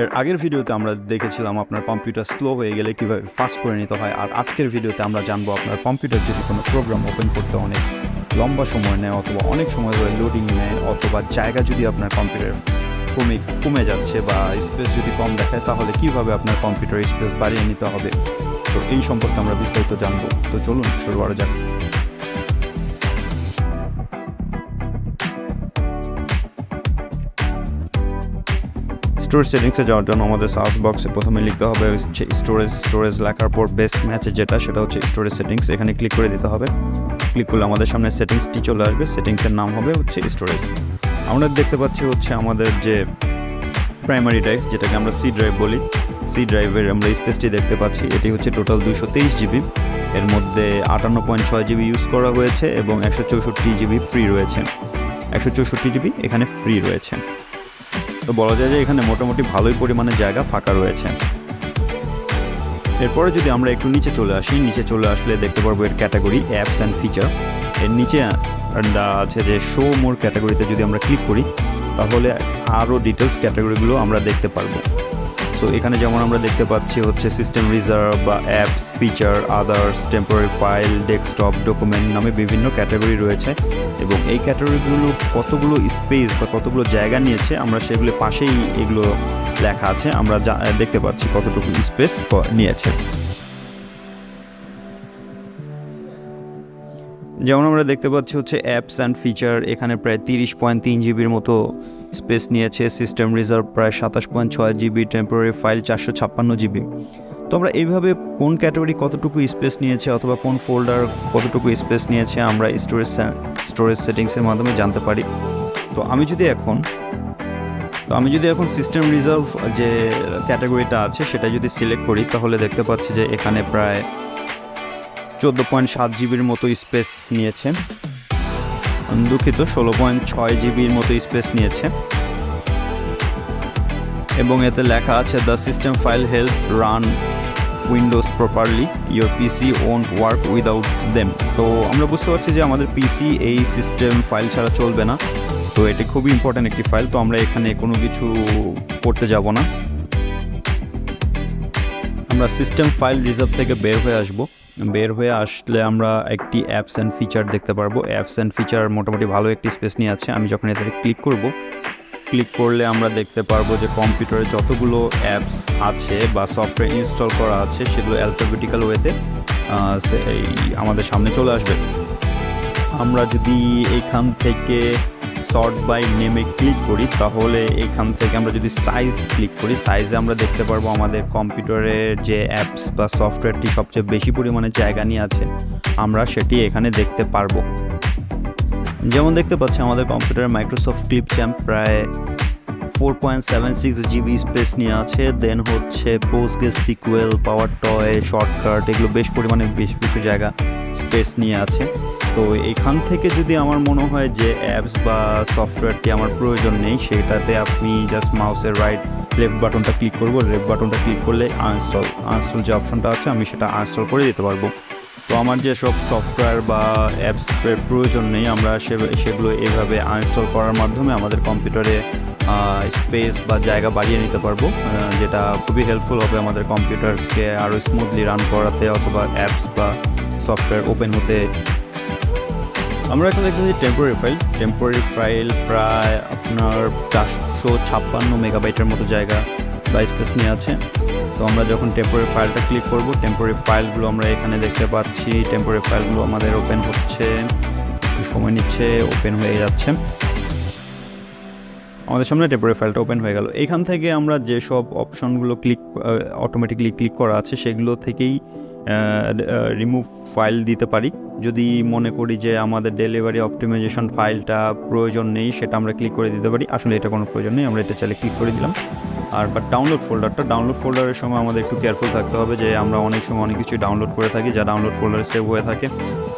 এর আগের ভিডিওতে আমরা দেখেছিলাম আপনার কম্পিউটার স্লো হয়ে গেলে কীভাবে ফাস্ট করে নিতে হয়। আর আজকের ভিডিওতে আমরা জানব আপনার কম্পিউটার যদি কোনো প্রোগ্রাম ওপেন করতে অনেক লম্বা সময় নেয় অথবা অনেক সময় ধরে লোডিং নেয় অথবা জায়গা যদি আপনার কম্পিউটার কমে কমে যাচ্ছে বা স্পেস যদি কম দেখায়, তাহলে কীভাবে আপনার কম্পিউটার স্পেস বাড়িয়ে নিতে হবে? তো এই সম্পর্কে আমরা বিস্তারিত জানব। তো চলুন, শুরু করা যাক। স্টোরেজ সেটিংসে যাওয়ার জন্য আমাদের সার্চ বক্সে প্রথমে লিখতে হবে হচ্ছে স্টোরেজ স্টোরেজ লেখার পর বেস্ট ম্যাচে যেটা, সেটা হচ্ছে স্টোরেজ সেটিংস এখানে ক্লিক করে দিতে হবে। ক্লিক করলে আমাদের সামনে সেটিংসটি চলে আসবে। সেটিংসের নাম হবে হচ্ছে স্টোরেজ আমরা দেখতে পাচ্ছি হচ্ছে আমাদের যে প্রাইমারি ড্রাইভ যেটাকে আমরা সি ড্রাইভ বলি। সি ড্রাইভের আমরা স্পেসটি দেখতে পাচ্ছি। এটি হচ্ছে টোটাল দুশো তেইশ জিবি এর মধ্যে আটান্ন পয়েন্ট ছয় জিবি ইউজ করা হয়েছে এবং একশো চৌষট্টি জিবি ফ্রি রয়েছে। একশো চৌষট্টি জিবি এখানে ফ্রি রয়েছে। তো বলা যায় যে এখানে মোটামুটি ভালোই পরিমাণে জায়গা ফাঁকা রয়েছে। এরপরে যদি আমরা একটু নিচে চলে আসি, নিচে চলে আসলে দেখতে পারব এর ক্যাটাগরি অ্যাপস অ্যান্ড ফিচার এর নিচে দা আছে যে শো মোর ক্যাটাগরিতে যদি আমরা ক্লিক করি, তাহলে আরও ডিটেলস ক্যাটাগরিগুলো আমরা দেখতে পারব। সো এখানে যেমন আমরা দেখতে পাচ্ছি হচ্ছে সিস্টেম রিজার্ভ বা apps feature others temporary file desktop document নামে বিভিন্ন ক্যাটাগরি রয়েছে। এবং এই ক্যাটাগরিগুলো কতগুলো স্পেস বা কতগুলো জায়গা নিয়েছে, আমরা সেগুলো পাশেই এগুলো লেখা আছে। আমরা দেখতে পাচ্ছি কতটুকু স্পেস নিয়েছে। যেমন আমরা দেখতে পাচ্ছি হচ্ছে অ্যাপস অ্যান্ড ফিচার এখানে প্রায় তিরিশ পয়েন্ট তিন জিবির মতো স্পেস নিয়েছে সিস্টেম রিজার্ভ প্রায় সাতাশ পয়েন্ট ছয় জিবি, টেম্পোরারি ফাইল চারশো ছাপ্পান্ন জিবি। তো আমরা এইভাবে কোন ক্যাটাগরি কতটুকু স্পেস নিয়েছে অথবা কোন ফোল্ডার কতটুকু স্পেস নিয়েছে আমরা স্টোরেজ স্টোরেজ সেটিংসের মাধ্যমে জানতে পারি। তো আমি যদি এখন তো আমি যদি এখন সিস্টেম রিজার্ভ যে ক্যাটাগরিটা আছে সেটা যদি সিলেক্ট করি, তাহলে দেখতে পাচ্ছি যে এখানে প্রায় চোদ্দ পয়েন্ট সাত জিবির মতো স্পেস নিয়েছে। দুঃখিত, ষোলো পয়েন্ট ছয় জিবির মতো স্পেস নিয়েছে। এবং এতে লেখা আছে the system file help run Windows properly your PC won't work without them তো আমরা বুঝতে পারছি যে আমাদের পিসি এই সিস্টেম ফাইল ছাড়া চলবে না। তো এটি খুবই ইম্পর্ট্যান্ট একটি ফাইল তো আমরা এখানে কোনো কিছু করতে যাব না। আমরা সিস্টেম ফাইল রিজার্ভ থেকে বের হয়ে আসব। বের হয়ে আসলে আমরা একটি অ্যাপস অ্যান্ড ফিচার দেখতে পারব। অ্যাপস অ্যান্ড ফিচার মোটামুটি ভালো একটি স্পেস নিয়ে আছে। আমি যখন এটাতে ক্লিক করব ক্লিক করলে আমরা দেখতে পারব যে কম্পিউটারে যতগুলো অ্যাপস আছে বা সফটওয়্যার ইনস্টল করা আছে, সেগুলো অ্যালফাবেটিক্যাল ওয়েতে আমাদের সামনে চলে আসবে। আমরা যদি এইখান থেকে সর্ট বাই নেমে ক্লিক করি, তাহলে এখান থেকে আমরা যদি সাইজ ক্লিক করি সাইজে আমরা দেখতে পারব আমাদের কম্পিউটারের যে অ্যাপস বা সফটওয়্যারটি সবচেয়ে বেশি পরিমাণে জায়গা নিয়ে আছে, আমরা সেটি এখানে দেখতে পারব। যেমন দেখতে পাচ্ছি, আমাদের কম্পিউটারে মাইক্রোসফট ক্লিপ চ্যাম্প প্রায় four point seven six GB space নিয়ে আছে দেন হচ্ছে Postgres SQL power toy shortcut এগুলো বেশ পরিমাণে বেশ কিছু জায়গা স্পেস নিয়ে আছে। তো এখান থেকে যদি আমার মনে হয় যে অ্যাপস বা সফটওয়্যারটি আমার প্রয়োজন নেই, সেটাতে আপনি জাস্ট মাউসের রাইট লেফট বাটনটা ক্লিক করব। লেফট বাটনটা ক্লিক করলে আনস্টল আনস্টল যে অপশনটা আছে, আমি সেটা আনস্টল করে দিতে পারব। তো আমার যেসব সফটওয়্যার বা অ্যাপস প্রয়োজন নেই, আমরা সেগুলো এভাবে আনস্টল করার মাধ্যমে আমাদের কম্পিউটারে স্পেস বা জায়গা বাড়িয়ে নিতে পারব যেটা খুবই হেল্পফুল হবে আমাদের কম্পিউটারকে আরও স্মুথলি রান করাতে অথবা অ্যাপস বা সফটওয়্যার ওপেন হতে আমরা এখন দেখতে পাচ্ছি টেম্পোরারি ফাইল টেম্পোরারি ফাইল প্রায় আপনার চারশো ছাপ্পান্ন মেগাবাইটের মতো জায়গা বা স্পেস নিয়ে আছে। তো আমরা যখন টেম্পোরারি ফাইলটা ক্লিক করব টেম্পোরারি ফাইলগুলো আমরা এখানে দেখতে পাচ্ছি। টেম্পোরারি ফাইলগুলো আমাদের ওপেন হচ্ছে। একটু সময় নিচ্ছে ওপেন হয়ে যাচ্ছে। আমাদের সামনে টেম্পোরারি ফাইলটা ওপেন হয়ে গেল। এখান থেকে আমরা যেসব অপশনগুলো ক্লিক অটোমেটিকলি ক্লিক করা আছে, সেগুলো থেকেই রিমুভ ফাইল দিতে পারি। যদি মনে করি যে আমাদের ডেলিভারি অপটিমাইজেশন ফাইলটা প্রয়োজন নেই, সেটা আমরা ক্লিক করে দিতে পারি। আসলে এটা কোনো প্রয়োজন নেই, আমরা এটা চাইলে ক্লিক করে দিলাম। আর বা ডাউনলোড ফোল্ডারটা ডাউনলোড ফোল্ডারের সময় আমাদের একটু কেয়ারফুল থাকতে হবে যে আমরা অনেক সময় অনেক কিছু ডাউনলোড করে থাকি। যা ডাউনলোড ফোল্ডারে সেভ হয়ে থাকে,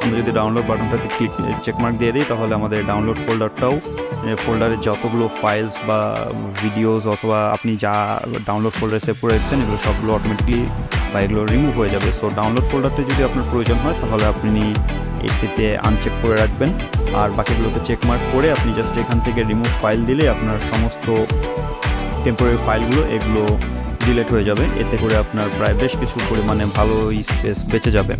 আমরা যদি ডাউনলোড বাটনটাতে ক্লিক চেকমার্ক দিয়ে দিই, তাহলে আমাদের ডাউনলোড ফোল্ডারটাও ফোল্ডারে যতগুলো ফাইলস বা ভিডিওস অথবা আপনি যা ডাউনলোড ফোল্ডারে সেভ করে রেখেছেন, এগুলো সবগুলো অটোমেটিকলি বা এগুলো রিমুভ হয়ে যাবে। সো ডাউনলোড ফোল্ডারতে যদি আপনার প্রয়োজন হয়, তাহলে আপনি এটিতে আনচেক করে রাখবেন। আর বাকিগুলোতে চেকমার্ক করে আপনি জাস্ট এখান থেকে রিমুভ ফাইল দিলে আপনার সমস্ত টেম্পোরারি ফাইলগুলো এগুলো ডিলেট হয়ে যাবে। এতে করে আপনার প্রায় বেশ কিছু পরিমাণে ভালোই স্পেস বেঁচে যাবে।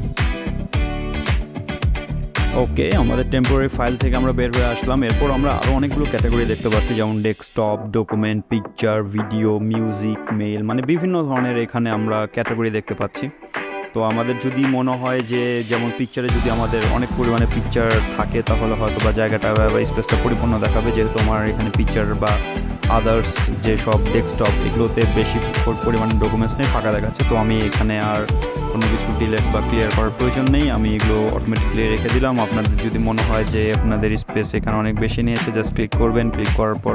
ওকে আমাদের টেম্পোরারি ফাইল থেকে আমরা বের হয়ে আসলাম। এরপর আমরা আরও অনেকগুলো ক্যাটাগরি দেখতে পাচ্ছি, যেমন desktop document picture video music mail মানে বিভিন্ন ধরনের এখানে আমরা ক্যাটাগরি দেখতে পাচ্ছি। তো আমাদের যদি মনে হয় যে, যেমন পিকচারে যদি আমাদের অনেক পরিমাণে পিকচার থাকে, তাহলে হয়তো বা জায়গাটা বা স্পেসটা পরিপূর্ণ দেখাবে, যেহেতু আমার এখানে পিকচার বা আদার্স যে সব ডেস্কটপ এগুলোতে বেশি পরিমাণ ডকুমেন্টস নেই, ফাঁকা দেখাচ্ছে। তো আমি এখানে আর কোনো কিছু ডিলেট বা ক্লিয়ার করার প্রয়োজন নেই। আমি এগুলো অটোমেটিকলি রেখে দিলাম। আপনাদের যদি মনে হয় যে আপনাদের স্পেস এখানে অনেক বেশি নিয়েছে জাস্ট ক্লিক করবেন। ক্লিক করার পর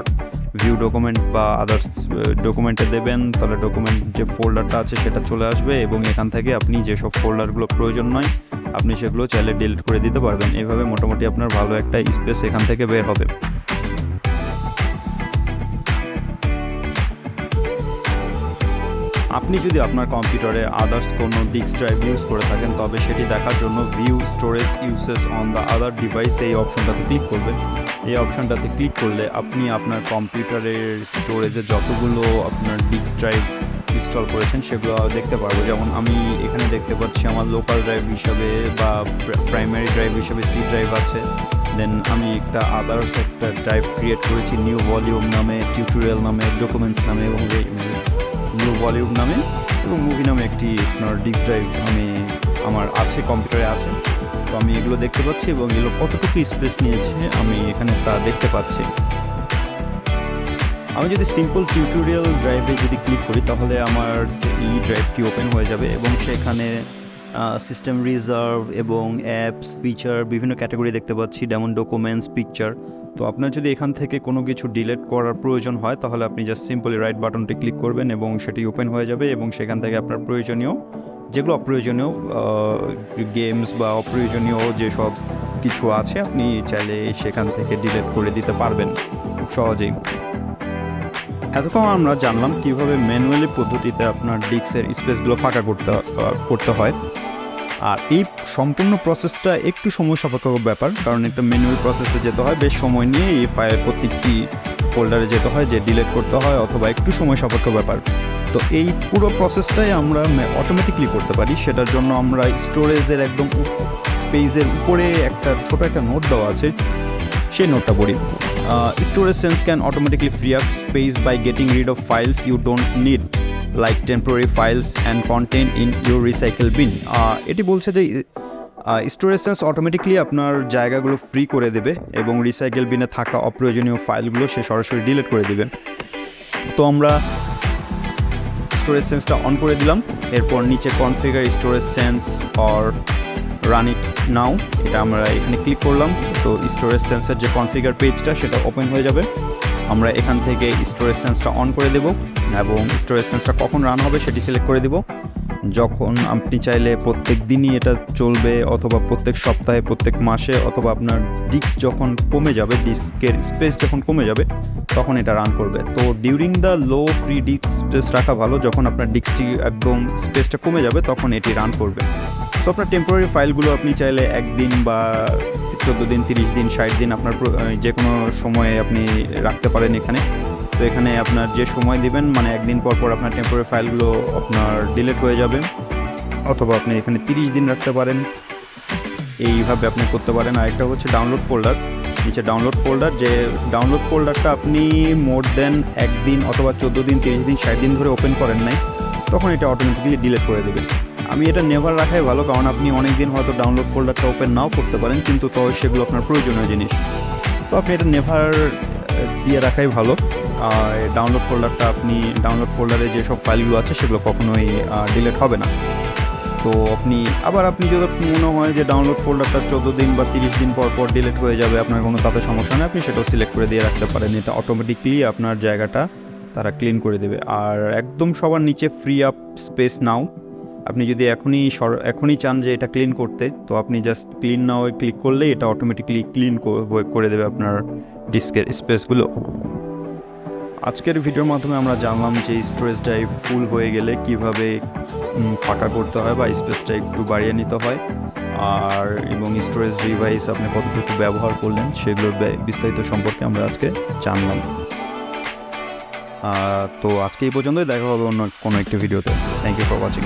ভিউ ডকুমেন্ট বা আদার্স ডকুমেন্টে দেবেন। তাহলে ডকুমেন্ট যে ফোল্ডারটা আছে, সেটা চলে আসবে এবং এখান থেকে আপনি যেসব ফোল্ডারগুলো প্রয়োজন নয়, আপনি সেগুলো চাইলে ডিলিট করে দিতে পারবেন। এভাবে মোটামুটি আপনার ভালো একটা স্পেস এখান থেকে বের হবে। আপনি যদি আপনার কম্পিউটারে আদার্স কোনো ডিস্ক ড্রাইভ ইউজ করে থাকেন, তবে সেটি দেখার জন্য view storage uses on the other device এই অপশনটাতে ক্লিক করবেন এই অপশনটাতে ক্লিক করলে আপনি আপনার কম্পিউটারের স্টোরেজে যতগুলো আপনার ডিস্ক ড্রাইভ ইনস্টল করেছেন, সেগুলো দেখতে পারব। যেমন আমি এখানে দেখতে পাচ্ছি আমার লোকাল ড্রাইভ হিসাবে বা প্রাইমারি ড্রাইভ হিসাবে সি ড্রাইভ আছে। দেন আমি একটা আদার্স একটা ড্রাইভ ক্রিয়েট করেছি নিউ ভলিউম নামে টিউটোরিয়াল নামে ডকুমেন্টস নামে এবং নিউ ভলিউম নামে এবং মুভি নামে একটি আপনার ডিস্ক ড্রাইভ আমি আমার আছে কম্পিউটারে আছে। তো আমি এগুলো দেখতে পাচ্ছি এবং এগুলো কতটুকু স্পেস নিয়েছে আমি এখানে তা দেখতে পাচ্ছি। আমি যদি সিম্পল টিউটোরিয়াল ড্রাইভে যদি ক্লিক করি, তাহলে আমার এই ড্রাইভটি ওপেন হয়ে যাবে এবং সেখানে সিস্টেম রিজার্ভ এবং অ্যাপস ফিচার বিভিন্ন ক্যাটাগরি দেখতে পাচ্ছি। যেমন ডকুমেন্টস পিকচার তো আপনার যদি এখান থেকে কোনো কিছু ডিলেট করার প্রয়োজন হয়, তাহলে আপনি জাস্ট সিম্পলি রাইট বাটনটি ক্লিক করবেন এবং সেটি ওপেন হয়ে যাবে এবং সেখান থেকে আপনার প্রয়োজনীয় যেগুলো অপ্রয়োজনীয় গেমস বা অপ্রয়োজনীয় যেসব কিছু আছে, আপনি চাইলে সেখান থেকে ডিলেট করে দিতে পারবেন খুব সহজেই। এতক্ষণ আমরা জানলাম কীভাবে ম্যানুয়ালি পদ্ধতিতে আপনার ডিস্কের স্পেসগুলো ফাঁকা করতে করতে হয়। আর এই সম্পূর্ণ প্রসেসটা একটু সময় সাপেক্ষ ব্যাপার, কারণ একটা ম্যানুয়াল প্রসেসে যেতে হয়, বেশ সময় নিয়ে এই ফাইল প্রত্যেকটি ফোল্ডারে যেতে হয়, যে ডিলেট করতে হয়, অথবা একটু সময় সাপেক্ষ ব্যাপার। তো এই পুরো প্রসেসটাই আমরা অটোমেটিকলি করতে পারি। সেটার জন্য আমরা স্টোরেজের একদম পেজের উপরে একটা ছোট একটা নোট দেওয়া আছে। সেই নোটটা পড়ি। Storage sense can automatically free up space by getting rid of files you don't need like temporary files and content in your recycle bin. এটি বলছে যে স্টোরেজ সেন্স অটোমেটিকলি আপনার জায়গাগুলো ফ্রি করে দেবে এবং রিসাইকেল বিনে থাকা অপ্রয়োজনীয় ফাইলগুলো সে সরাসরি ডিলিট করে দেবে তো আমরা স্টোরেজ সেন্সটা অন করে দিলাম। এরপর নিচে configure storage sense or run it now এটা আমরা এখানে ক্লিক করলাম। তো স্টোরেজ সেন্সের যে কনফিগার পেজটা সেটা ওপেন হয়ে যাবে। আমরা এখান থেকে স্টোরেজ সেন্সটা অন করে দেব এবং স্টোরেজ সেন্সটা কখন রান হবে সেটি সিলেক্ট করে দেব। যখন আপনি চাইলে প্রত্যেক দিনই এটা চলবে অথবা প্রত্যেক সপ্তাহে, প্রত্যেক মাসে অথবা আপনার ডিস্ক যখন কমে যাবে ডিস্কের স্পেস যখন কমে যাবে, তখন এটা রান করবে। তো during the low free disk space রাখা ভালো, যখন আপনার ডিস্কটি একদম স্পেসটা কমে যাবে, তখন এটি রান করবে। সো আপনার টেম্পোরারি ফাইলগুলো আপনি চাইলে একদিন বা চোদ্দ দিন, তিরিশ দিন, ষাট দিন আপনার যে কোনো সময়ে আপনি রাখতে পারেন এখানে। তো এখানে আপনার যে সময় দিবেন মানে একদিন পর পর আপনার টেম্পোরারি ফাইলগুলো আপনার ডিলিট হয়ে যাবে। অথবা আপনি এখানে তিরিশ দিন রাখতে পারেন। এইভাবে আপনি করতে পারেন। আরেকটা হচ্ছে ডাউনলোড ফোল্ডার নিচে ডাউনলোড ফোল্ডার যে ডাউনলোড ফোল্ডারটা আপনি মোর দেন একদিন অথবা চোদ্দ দিন, তিরিশ দিন, ষাট দিন ধরে ওপেন করেন নাই, তখন এটা অটোমেটিক্যালি ডিলিট করে দেবেন। আমি এটা নেভার রাখাই ভালো, কারণ আপনি অনেক দিন হয়তো ডাউনলোড ফোল্ডারটা ওপেন নাও করতে পারেন, কিন্তু তো সেগুলো আপনার প্রয়োজনীয় জিনিস। তো আপনি এটা নেভার দিয়ে রাখাই ভালো। আর ডাউনলোড ফোল্ডারটা আপনি ডাউনলোড ফোল্ডারে যেসব ফাইলগুলো আছে, সেগুলো কখনোই ডিলেট হবে না। তো আপনি, আবার আপনি যদি মনে হয় যে ডাউনলোড ফোল্ডারটা চোদ্দ দিন বা তিরিশ দিন পর পর ডিলেট হয়ে যাবে, আপনার কোনো তাতে সমস্যা নেই, আপনি সেটাও সিলেক্ট করে দিয়ে রাখতে পারেন। এটা অটোমেটিকলি আপনার জায়গাটা তারা ক্লিন করে দেবে। আর একদম সবার নিচে ফ্রি আপ স্পেস নাও আপনি যদি এখনই এখনই চান যে এটা ক্লিন করতে, তো আপনি জাস্ট ক্লিন নাও ক্লিক করলে এটা অটোমেটিকলি ক্লিন করে দেবে আপনার ডিস্কের স্পেসগুলো আজকের ভিডিওর মাধ্যমে আমরা জানলাম যে স্টোরেজ ড্রাইভ ফুল হয়ে গেলে কীভাবে ফাঁকা করতে হয় বা স্পেসটা একটু বাড়িয়ে নিতে হয়। আর, এবং স্টোরেজ ডিভাইস আপনি কতটুকু ব্যবহার করলেন সেগুলোর বিস্তারিত সম্পর্কে আমরা আজকে জানলাম। তো আজকে এই পর্যন্তই, দেখা হবে অন্য কোনো একটি ভিডিওতে থ্যাংক ইউ ফর ওয়াচিং